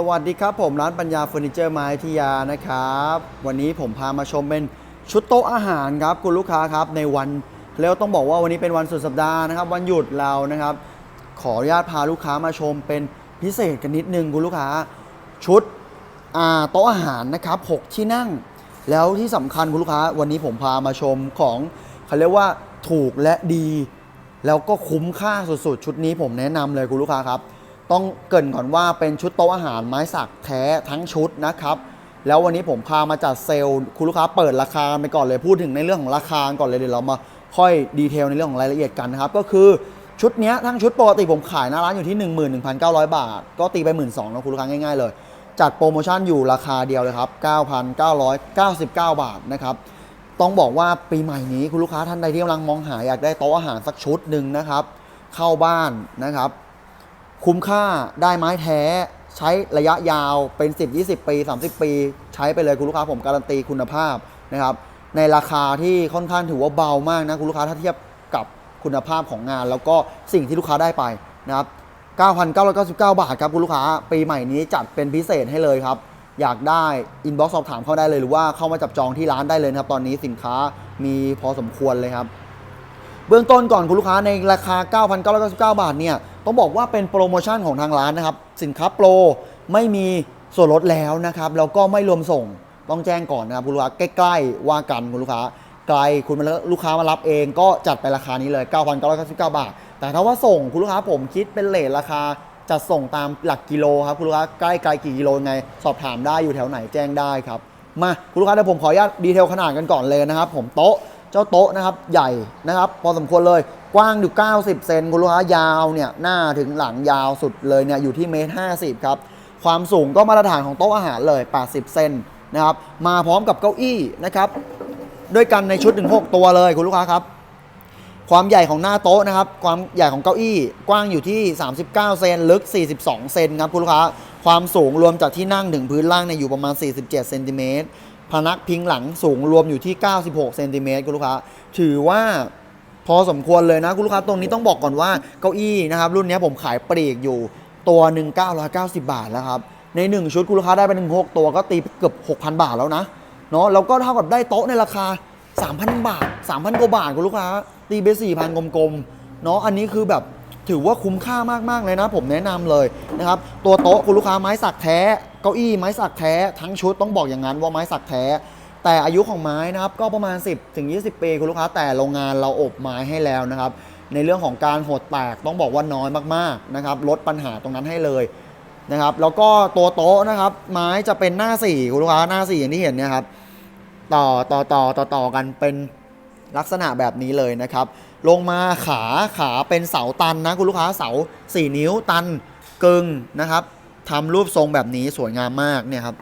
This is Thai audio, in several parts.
สวัสดีครับผมร้านปัญญาเฟอร์นิเจอร์ไม้ทิยานะครับ วันนี้ผมพามาชมเป็นชุดโต๊ะอาหารครับคุณลูกค้าครับในวันแล้วต้องบอกว่าวันนี้เป็นวันสุดสัปดาห์นะครับ วันหยุดเรานะครับ ขออนุญาตพาลูกค้ามาชมเป็นพิเศษกันนิดนึงคุณลูกค้า ชุดโต๊ะอาหารนะครับ6ที่นั่ง แล้วที่สำคัญคุณลูกค้า วันนี้ผมพามาชมของเขาเรียกว่าถูกและดี แล้วก็คุ้มค่าสุดๆ ชุดนี้ผมแนะนำเลยคุณลูกค้าครับ ต้องเกรินก่อนว่าเป็นชุดโต๊ะอาหารไม้สักแท้ทั้งชุดนะครับ แล้ววันนี้ผมพามาจัดเซลล์คุณลูกค้าเปิดราคาไปก่อนเลยพูดถึงในเรื่องของราคาก่อนเลยเดี๋ยวเรามาค่อยดีเทลในเรื่องของรายละเอียดกันนะครับ ก็คือชุดนี้ทั้งชุดปกติผมขายหน้าร้านอยู่ที่ 11,900 บาท ก็ตีไป 12,000นะคุณลูกค้าง่ายๆเลย จัดโปรโมชั่นอยู่ราคาเดียวเลยครับ 9,999 บาทนะครับต้องบอกว่าปีใหม่นี้คุณลูกค้าท่านใดที่กำลังมองหาอยากได้โต๊ะอาหารสักชุดหนึ่งนะครับ เข้าบ้านนะครับ คุ้มค่าได้ไม้แท้ใช้ระยะยาวเป็น 10 20 ปี 30 ปี ใช้ไปเลยคุณลูกค้าผมการันตีคุณภาพนะครับ ในราคาที่ค่อนข้างถือว่าเบามากนะคุณลูกค้าถ้าเทียบกับคุณภาพของงาน แล้วก็สิ่งที่ลูกค้าได้ไปนะครับ 9,999 บาทครับคุณลูกค้า ปีใหม่นี้จัดเป็นพิเศษให้เลยครับ อยากได้อินบ็อกซ์สอบถามเข้าได้เลยหรือว่าเข้ามาจับจองที่ร้านได้เลยครับ ตอนนี้สินค้ามีพอสมควรเลยครับ เบื้องต้นก่อนคุณลูกค้าในราคา 9,999 บาทเนี่ยต้องบอกว่าเป็นโปรโมชั่นของทางร้านนะครับ สินค้าโปรไม่มีส่วนลดแล้วนะครับแล้วก็ไม่รวมส่งต้องแจ้งก่อนนะครับคุณลูกค้าใกล้ๆว่ากันคุณลูกค้าไกลคุณมาลูกค้ามารับเองก็จัดไปราคานี้เลย 9,999 บาท แต่ถ้าว่าส่งคุณลูกค้าผมคิดเป็นเลทราคาจัดส่งตามหลักกิโลครับคุณลูกค้าใกล้ไกลกี่กิโลไงสอบถามได้อยู่แถวไหนแจ้งได้ครับมาคุณลูกค้าเดี๋ยวผมขออนุญาตดีเทลขนาดกันก่อนเลยนะครับ ผมโต๊ะ จ้าโต๊ะนะครับใหญ่นะครับ พอสมควรเลยกว้างอยู่ 90 เซนคุณลูกค้ายาวเนี่ยหน้าถึงหลังยาวสุดเลยเนี่ยอยู่ที่เมตร50 ครับ ความสูงก็มาตรฐานของโต๊ะอาหารเลย 80 เซนนะครับมาพร้อมกับเก้าอี้นะครับด้วยกันในชุดถึง6ตัวเลยคุณลูกค้าครับ ความใหญ่ของหน้าโต๊ะนะครับความใหญ่ของเก้าอี้กว้างอยู่ที่ 39 เซนลึก 42 เซนครับคุณลูกค้าความสูงรวมจากที่นั่งถึงพื้นล่างเนี่ยอยู่ประมาณ 47 เซนติเมตร พนักพิงหลังสูงรวมอยู่ที่ 96 เซนติเมตรคุณลูกค้า ถือว่าพอสมควรเลยนะ คุณลูกค้าตรงนี้ต้องบอกก่อนว่าเก้าอี้นะครับ รุ่นนี้ผมขายปลีกอยู่ตัวหนึ่ง990 บาทแล้วครับ ใน 1 ชุดคุณลูกค้าได้ไปหนึ่งหกตัวก็ตีเกือบ 6,000 บาทแล้วนะเนาะแล้วก็เท่ากับได้โต๊ะในราคา 3,000 บาท 3,000กว่าบาทคุณลูกค้า ตีไป4,000 กลมๆเนาะอันนี้คือแบบถือว่าคุ้มค่ามากๆเลยนะ ผมแนะนำเลยนะครับตัวโต๊ะคุณลูกค้าไม้สักแท้ ก้าอี้ไม้สักแท้ทั้งชุดต้องบอกอย่างนั้นว่าไม้สักแท้ แต่อายุของไม้นะครับก็ประมาณ 10ถึง20 ปีคุณลูกค้าแต่โรงงานเราอบไม้ให้แล้วนะครับ ในเรื่องของการหดแตกต้องบอกว่าน้อยมากๆนะครับลดปัญหาตรงนั้นให้เลยนะครับแล้วก็ตัวโต๊ะนะครับ ไม้จะเป็นหน้าสี่คุณลูกค้าหน้าสี่อย่างที่เห็นเนี่ยครับต่อต่อต่อต่อต่อกันเป็นลักษณะแบบนี้เลยนะครับ ลงมาขาขาเป็นเสาตันนะคุณลูกค้าเสา 4 นิ้วตันกึ่งนะครับ ทำรูปทรงแบบนี้สวยงามมากเนี่ยครับ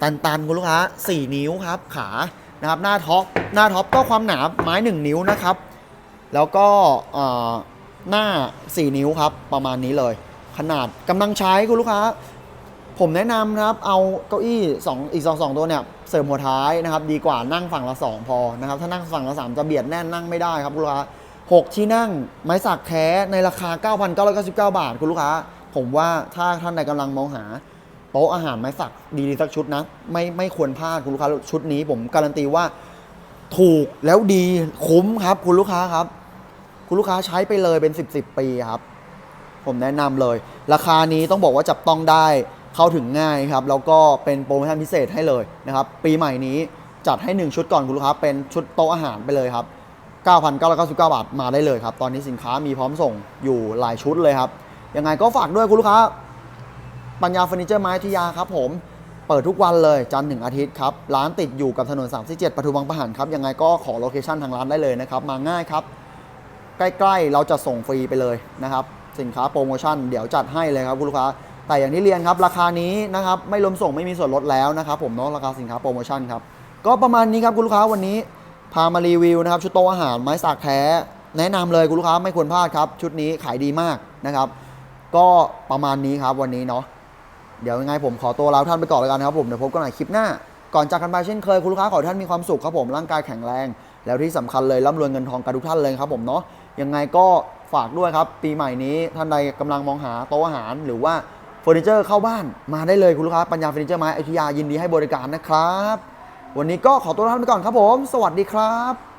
ตันตันคุณลูกค้า 4 นิ้วครับขานะครับหน้าท็อปหน้าท็อปก็ความหนาไม้ 1 นิ้วนะครับ แล้วก็หน้า 4 นิ้วครับประมาณนี้เลย ขนาดกำลังใช้คุณลูกค้า ผมแนะนำนะครับเอาเก้าอี้ 2 อีก 2 2 ตัวเนี่ยเสริมหัวท้ายนะครับ ดีกว่านั่งฝั่งละ 2 พอนะครับถ้านั่งฝั่งละ 3 จะเบียดแน่นนั่งไม่ได้ครับคุณลูกค้า 6 ที่นั่งไม้สักแท้ในราคา 9,999 บาทคุณลูกค้าผมว่าถ้าท่านใดกำลังมองหาโต๊ะอาหารไม้สักดีๆสักชุดนะ ไม่ไม่ควรพลาดคุณลูกค้าชุดนี้ ผมการันตีว่าถูกแล้วดีคุ้มครับ คุณลูกค้าครับ คุณลูกค้าใช้ไปเลยเป็น 10 10ปีครับ ผมแนะนำเลย ราคานี้ต้องบอกว่าจับต้องได้เข้าถึงง่ายครับ แล้วก็เป็นโปรโมชั่นพิเศษให้เลยนะครับ ปีใหม่นี้จัดให้ 1 ชุดก่อนคุณลูกค้าเป็นชุดโต๊ะอาหารไปเลยครับ 9,999 บาทมาได้เลยครับ ตอนนี้สินค้ามีพร้อมส่งอยู่หลายชุดเลยครับ ยังไงก็ฝากด้วยคุณลูกค้า ปัญญาเฟอร์นิเจอร์ไม้ทิยาครับผม เปิดทุกวันเลยจันทร์ถึงอาทิตย์ครับ ร้านติดอยู่กับถนน 37ปทุมวังประหารครับ ยังไงก็ขอโลเคชั่นทางร้านได้เลยนะครับ มาง่ายครับ ใกล้ๆ เราจะส่งฟรีไปเลยนะครับ สินค้าโปรโมชั่นเดี๋ยวจัดให้เลยครับคุณลูกค้า แต่อย่างที่เรียนครับ ราคานี้นะครับไม่รวมส่งไม่มีส่วนลดแล้วนะครับผมเนาะราคาสินค้าโปรโมชั่นครับก็ประมาณนี้ครับคุณลูกค้าวันนี้พามารีวิวนะครับชุดโต๊ะอาหารไม้สักแท้ แนะนำเลยคุณลูกค้าไม่ควรพลาดครับ ชุดนี้ขายดีมากนะครับ ก็ประมาณนี้ครับวันนี้เนาะเดี๋ยวยังไงผมขอตัวลาท่านไปก่อนแล้วกันนะครับผมเดี๋ยวพบกันใหม่คลิปหน้า ก่อนจากกันไปเช่นเคยคุณลูกค้าขอให้ท่านมีความสุขครับผมร่างกายแข็งแรง แล้วที่สำคัญเลยร่ำรวยเงินทองกันทุกท่านเลยครับผมเนาะยังไงก็ฝากด้วยครับปีใหม่นี้ท่านใดกำลังมองหาโต๊ะอาหาร หรือว่าเฟอร์นิเจอร์เข้าบ้านมาได้เลยคุณลูกค้าปัญญาเฟอร์นิเจอร์ไม้อยุธยายินดีให้บริการนะครับ วันนี้ก็ขอตัวลาท่านไปก่อนครับผม สวัสดีครับ